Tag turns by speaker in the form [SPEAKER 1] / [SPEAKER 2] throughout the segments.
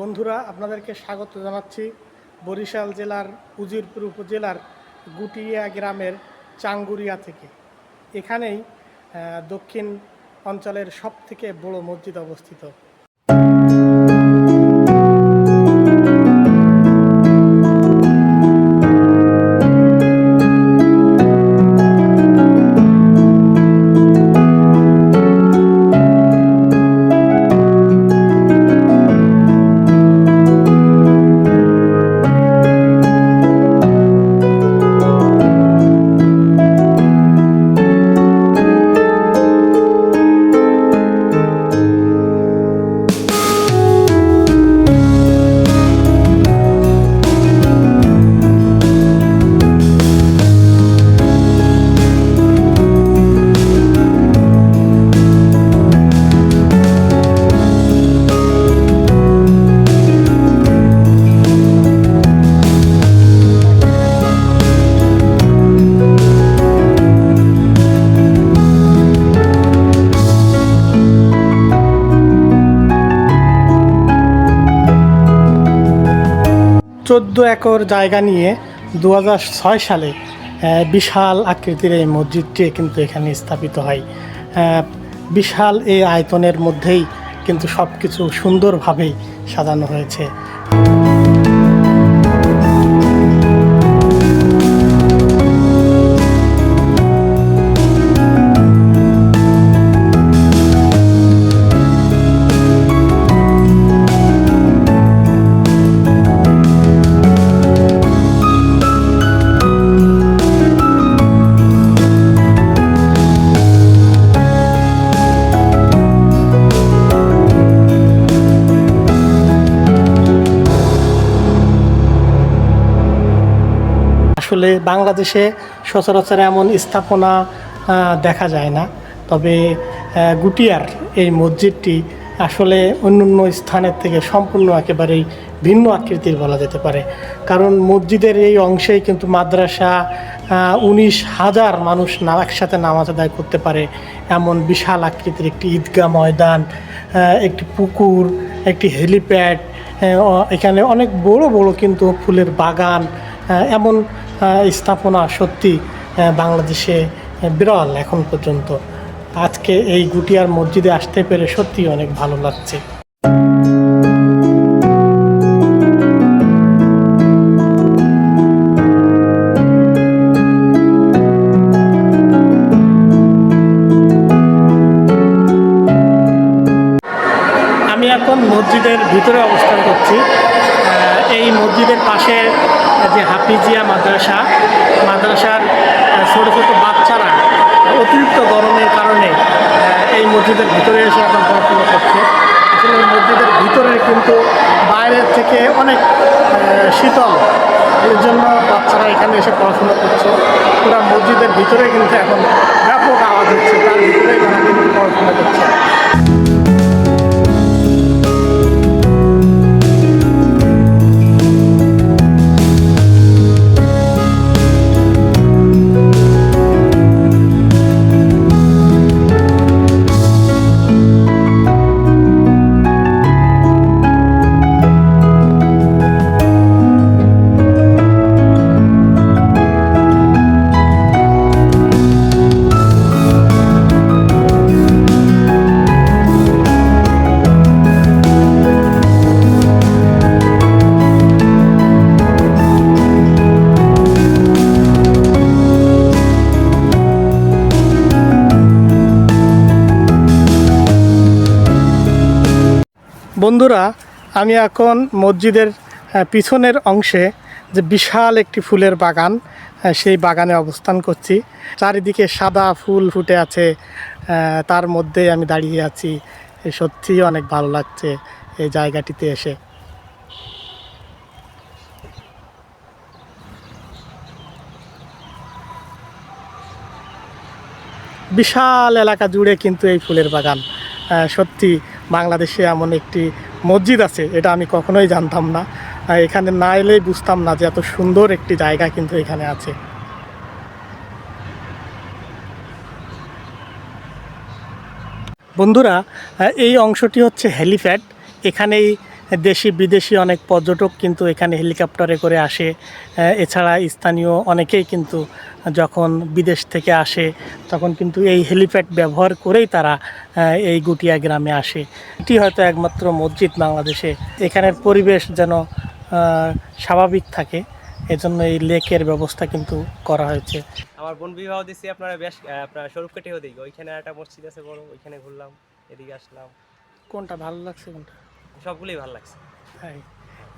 [SPEAKER 1] বন্ধুরা, আপনাদেরকে স্বাগত জানাচ্ছি বরিশাল জেলার উজিরপুর উপজেলার গুটিয়া গ্রামের চাঙ্গুরিয়া থেকে। এখানেই দক্ষিণ অঞ্চলের সবথেকে বড় মসজিদ অবস্থিত। চোদ্দ একর জায়গা নিয়ে দু সালে বিশাল আকৃতির এই মসজিদটি কিন্তু এখানে স্থাপিত হয়। বিশাল এই আয়তনের মধ্যেই কিন্তু সব কিছু সুন্দরভাবেই সাজানো হয়েছে। আসলে বাংলাদেশে সচরাচর এমন স্থাপনা দেখা যায় না। তবে গুটিয়ার এই মসজিদটি আসলে অন্য অন্য স্থানের থেকে সম্পূর্ণ একেবারেই ভিন্ন আকৃতির বলা যেতে পারে। কারণ মসজিদের এই অংশেই কিন্তু মাদ্রাসা উনিশ হাজার মানুষ না, একসাথে নামাজ আদায় করতে পারে। এমন বিশাল আকৃতির একটি ঈদগাহ ময়দান একটি পুকুর, একটি হেলিপ্যাড এখানে অনেক বড় বড় কিন্তু ফুলের বাগান এমন স্থাপনা সত্যি বাংলাদেশে বিরল এখন পর্যন্ত। আজকে এই গুটিয়ার মসজিদে আসতে পেরে সত্যি অনেক ভালো লাগছে। এখন মসজিদের ভিতরে অবস্থান করছি। এই মসজিদের পাশে যে হাফিজিয়া মাদ্রাসা, মাদ্রাসার ছোটো ছোটো বাচ্চারা অতিরিক্ত গরমের কারণে এই মসজিদের ভিতরে এসে এখন পড়াশোনা করছে। আসলে মসজিদের ভিতরে কিন্তু বাইরের থেকে অনেক শীতল। এর জন্য বাচ্চারা এখানে এসে পড়াশোনা করছে। পুরো মসজিদের ভিতরে কিন্তু এখন ব্যাপক আওয়াজ হচ্ছে, তার ভিতরে তারা কিন্তু পড়াশোনা করছে। বন্ধুরা, আমি এখন মসজিদের পিছনের অংশে যে বিশাল একটি ফুলের বাগান সেই বাগানে অবস্থান করছি। চারিদিকে সাদা ফুল ফুটে আছে তার মধ্যে আমি দাঁড়িয়ে আছি। সত্যিই অনেক ভালো লাগছে এই জায়গাটিতে এসে। বিশাল এলাকা জুড়ে কিন্তু এই ফুলের বাগান সত্যি বাংলাদেশে এমন একটি মসজিদ আছে, এটা আমি কখনোই জানতাম না। এখানে না এলেই বুঝতাম না যে এত সুন্দর একটি জায়গা কিন্তু এখানে আছে। বন্ধুরা এই অংশটি হচ্ছে হেলিপ্যাড। এখানেই দেশি বিদেশি অনেক পর্যটক কিন্তু এখানে হেলিকপ্টারে করে আসে। এছাড়া স্থানীয় অনেকেই কিন্তু যখন বিদেশ থেকে আসে তখন কিন্তু এই হেলিপ্যাড ব্যবহার করেই তারা এই গুটিয়া গ্রামে আসে। এটি হয়তো একমাত্র মসজিদ বাংলাদেশে। এখানের পরিবেশ যেন স্বাভাবিক থাকে এজন্য এই লেকের ব্যবস্থা কিন্তু করা হয়েছে।
[SPEAKER 2] আমার বোন বিবাহ দিচ্ছি আপনারা বেশ আপনার স্বরূপকাঠি ওদিকে ওইখানে একটা মসজিদ আছে বড় ওইখানে ঘুরলাম এদিকে আসলাম।
[SPEAKER 1] কোনটা ভালো লাগছে কোনটা?
[SPEAKER 2] সবগুলোই ভালো লাগছে।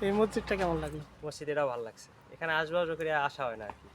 [SPEAKER 1] এই মসজিদটা কেমন লাগল?
[SPEAKER 2] মসজিদ এটাও ভালো লাগছে। এখানে আসবাব করে আসা হয় না আর কি।